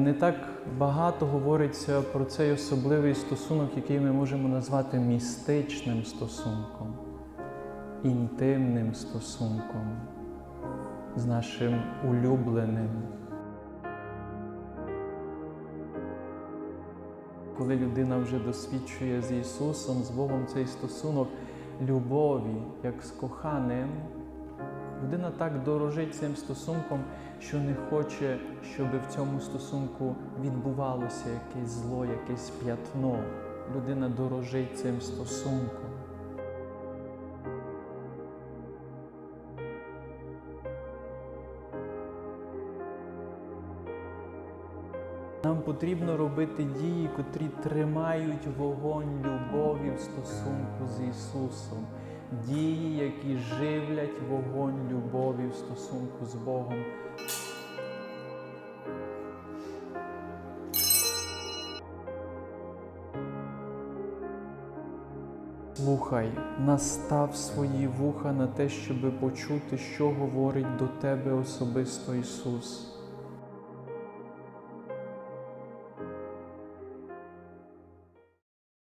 Не так багато говориться про цей особливий стосунок, який ми можемо назвати містичним стосунком, інтимним стосунком з нашим улюбленим. Коли людина вже досвідчує з Ісусом, з Богом цей стосунок любові, як з коханим, людина так дорожить цим стосунком, що не хоче, щоб в цьому стосунку відбувалося якесь зло, якесь п'ятно. Людина дорожить цим стосунком. Нам потрібно робити дії, котрі тримають вогонь любові в стосунку з Ісусом. Дії, які живлять вогонь любові в стосунку з Богом. Слухай, настав свої вуха на те, щоби почути, що говорить до тебе особисто Ісус.